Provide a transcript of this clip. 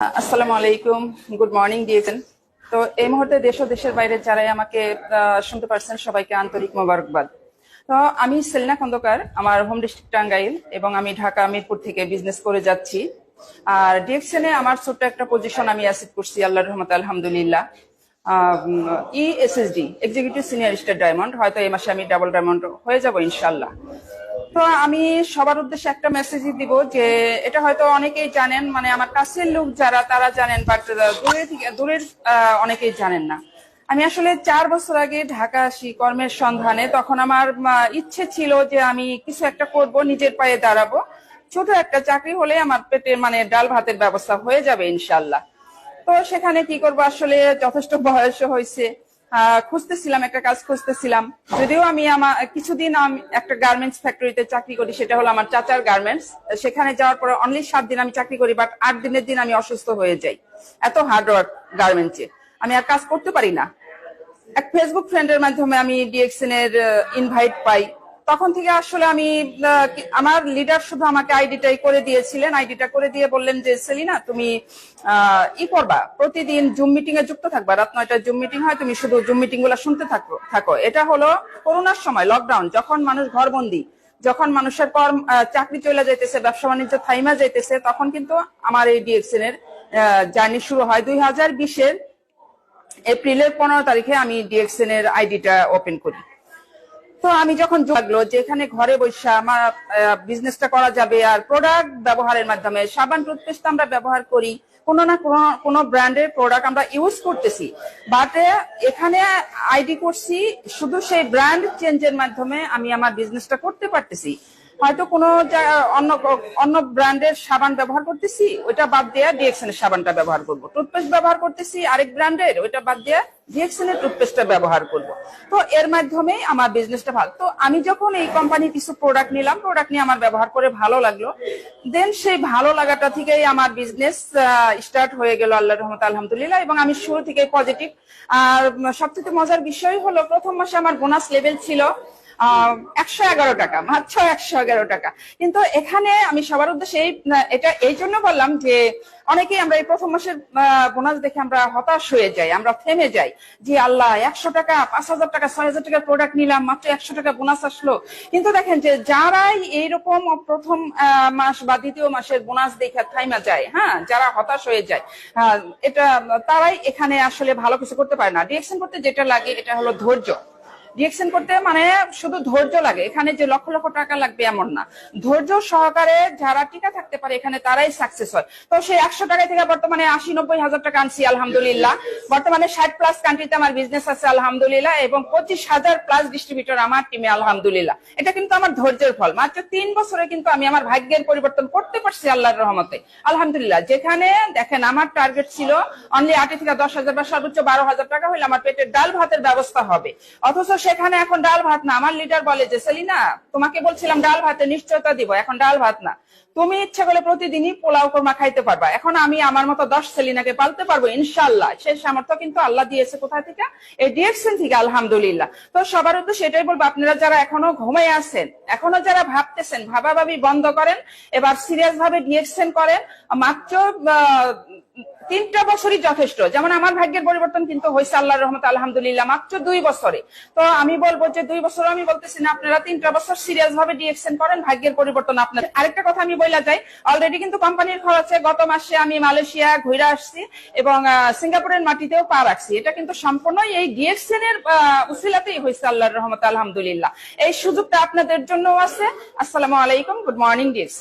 আসসালামু আলাইকুম। Good morning দিয়েছেন তো এই মুহূর্তে দেশ ও দেশের বাইরে যারাই আমাকে শুনতে পারছেন, সবাইকে আন্তরিক মোবারকবাদ। তো আমি সেলিনা খন্দকার, আমার হোম ডিস্ট্রিক্ট টাঙ্গাইল, এবং আমি ঢাকা মিরপুর থেকে বিজনেস করে যাচ্ছি। আর ডিএক্সএনে আমার ছোট্ট একটা পজিশন আমি অ্যাসিড করছি আল্লাহ রহমত, আলহামদুলিল্লাহ। ই SSD executive senior star diamond হয়তো এই মাসে আমি ডাবল ডায়মন্ড হয়ে যাব ইনশাল্লাহ তো আমি সবার উদ্দেশ্যে একটা মেসেজ দিব যে, এটা হয়তো অনেকেই জানেন মানে আমার কাছের লোক যারা, তারা জানেন বাট দূরে দূরের অনেকেই জানেন না। আমি আসলে চার বছর আগে ঢাকা আসি কর্মের সন্ধানে, তখন আমার ইচ্ছে ছিল যে আমি কিছু একটা করব, নিজের পায়ে দাঁড়াবো। ছোট একটা চাকরি হলে আমার পেটের মানে ডাল ভাতের ব্যবস্থা হয়ে যাবে ইনশাল্লাহ তো সেখানে কি করব? আসলে যথেষ্ট বয়স হয়েছে। খুঁজতেছিলাম, একটা কাজ খুঁজতেছিলাম। যদিও আমি আমার, কিছুদিন আমি একটা গার্মেন্টস ফ্যাক্টরিতে চাকরি করি, সেটা হলো আমার চাচার গার্মেন্টস সেখানে যাওয়ার পর অনলি সাত দিন আমি চাকরি করি বাট আট দিনের দিন আমি অসুস্থ হয়ে যাই। এত হার্ডওয়ার্ক গার্মেন্টসে আমি আর কাজ করতে পারি না। এক ফেসবুক ফ্রেন্ডের মাধ্যমে আমি ডিএক্সএন এর ইনভাইট পাই। তখন থেকে আসলে আমি আমার লিডার শুধু আমাকে আইডিটাই করে দিয়েছিলেন। আইডিটা করে দিয়ে বললেন যে, সেলিনা, তুমি ই করবা। প্রতিদিন জুম মিটিং এ যুক্ত থাকবা। রাত নয়টায় জুম মিটিং হয়, তুমি শুধু জুম মিটিংগুলা শুনতে থাকো থাকো। এটা হলো করোনার সময় লকডাউন যখন মানুষ ঘরবন্দি, যখন মানুষের কর্ম চাকরি চলে যাইতেছে, ব্যবসা বাণিজ্য থাইমা যাইতেছে, তখন কিন্তু আমার এই ডিএক্সএন এর জার্নি শুরু হয়। দুই হাজার বিশের এপ্রিলের পনেরো তারিখে আমি ডিএক্সএন এর আইডিটা ওপেন করি। তো আমি যখন লাগল যে এখানে ঘরে বসে আমার বিজনেসটা করা যাবে আর প্রোডাক্ট ব্যবহারের মাধ্যমে, সাবান টুথপেস্ট আমরা ব্যবহার করি, কোনো না কোনো কোনো ব্র্যান্ডের প্রোডাক্ট আমরা ইউজ করতেছি। বাট এখানে আইডি করছি, শুধু সেই ব্র্যান্ড চেঞ্জের মাধ্যমে আমি আমার বিজনেসটা করতে পারতেছি। হয়তো কোনো অন্য অন্য ব্র্যান্ডের সাবান ব্যবহার করতেছি, ওইটা বাদ দিয়ে ডিএক্সএন এর সাবানটা ব্যবহার করব। টুথপেস্ট ব্যবহার করতেছি, আরেক ব্র্যান্ডের, ওইটা বাদ দিয়ে ডিএক্সএন এর টুথপেস্টটা ব্যবহার করব। তো এর মাধ্যমে আমার বিজনেসটা ভালো। তো আমি যখন এই কোম্পানির কিছু প্রোডাক্ট নিলাম প্রোডাক্ট নিয়ে আমার ব্যবহার করে ভালো লাগল দেন সেই ভালো লাগাটা থেকেই আমার বিজনেস স্টার্ট হয়ে গেল আল্লাহ রহমত, আলহামদুলিল্লাহ। এবং আমি শুরু থেকে পজিটিভ আর সবথেকে মজার বিষয় হলো, প্রথম মাসে আমার বোনাস লেভেল ছিল একশো এগারো টাকা, মাত্র একশো এগারো টাকা। কিন্তু এখানে আমি সবার উদ্দেশ্যে এটা, এই জন্য বললাম যে অনেকেই আমরা এই প্রথম মাসের বোনাস দেখে আমরা হতাশ হয়ে যাই, আমরা থেমে যাই যে আল্লাহ, একশো টাকা, পাঁচ হাজার টাকা, ছয় হাজার টাকার প্রোডাক্ট নিলাম, মাত্র একশো টাকা বোনাস আসলো। কিন্তু দেখেন যে যারাই এইরকম প্রথম মাস বা দ্বিতীয় মাসের বোনাস দেখে থাইমা যায় হ্যাঁ যারা হতাশ হয়ে যায় এটা, তারাই এখানে আসলে ভালো কিছু করতে পারে না। ডিরেকশন করতে যেটা লাগে, এটা হলো ধৈর্য। রিয়েকশন করতে মানে শুধু ধৈর্য লাগে। এখানে যে লক্ষ লক্ষ টাকা লাগবে এমন না। ধৈর্য সহকারে যারা টিকা থাকতে পারে, এখানে তারাই সাকসেস হয়। তো সেই একশো টাকা থেকে বর্তমানে আশি, নব্বই হাজার টাকা আনছি, আলহামদুলিল্লাহ। বর্তমানে ষাট প্লাস কান্ট্রিতে আমার বিজনেস আছে, আলহামদুলিল্লাহ, এবং পঁচিশ হাজার প্লাস ডিস্ট্রিবিউটর আমার টিমে আলহামদুলিল্লাহ। এটা কিন্তু আমার ধৈর্যের ফল। মাত্র তিন বছরে কিন্তু আমি আমার ভাগ্যের পরিবর্তন করতে পারছি আল্লাহর রহমতে। আলহামদুলিল্লাহ, যেখানে দেখেন আমার টার্গেট ছিল অনলি আটে থেকে দশ হাজার বা সর্বোচ্চ বারো হাজার টাকা হলে আমার পেটের ডাল ভাতের ব্যবস্থা হবে। অথচ সেখানে এখন ডাল ভাত না। আমার লিডার বলে যে, সেলিনা, তোমাকে বলছিলাম ডাল ভাতে নিশ্চয়তা দিব, এখন ডাল ভাত না। তুমি ইচ্ছা করলে প্রতিদিনই পোলাও কোরমা খাইতে পারবা। এখন আমি আমার মতো দশ সেলিনাকে পালতে পারব ইনশাল্লাহ সেই সামর্থ্য কিন্তু আল্লাহ দিয়েছে কোথা থেকে? এই ডিএক্সএন থেকে, আলহামদুলিল্লাহ। তো সবার উদ্দেশ্যে এটাই বলব, আপনারা যারা এখনও ঘুমাই আছেন, এখনও যারা ভাবতেছেন, ভাবাভাবি বন্ধ করেন, এবার সিরিয়াস ভাবে ডিএক্সএন করেন, মাত্র তিনটা বছরই যথেষ্ট। যেমন আমার ভাগ্যের পরিবর্তন কিন্তু হয়েছে আল্লাহর রহমত, আলহামদুলিল্লাহ, মাত্র দুই বছরে। তো আমি বলব যে দুই বছর আমি বলতেছি না, আপনারা তিনটা বছর সিরিয়াস ভাবে ডিএক্সএন করেন, ভাগ্যের পরিবর্তন আপনার আরেকটা কথা আমি বইলা যাই অলরেডি কিন্তু কোম্পানির খরচে গত মাসে আমি মালয়েশিয়া ঘুরে আসছি এবং সিঙ্গাপুরের মাটিতেও পা রাখছি। এটা কিন্তু সম্পূর্ণই এই ডিএক্সএন এর উসিলাতেই হয়েছে আল্লাহর রহমত, আলহামদুলিল্লাহ। এই সুযোগটা আপনাদের জন্য আছে। আসসালামু আলাইকুম গুড মর্নিং ডিএক্সএন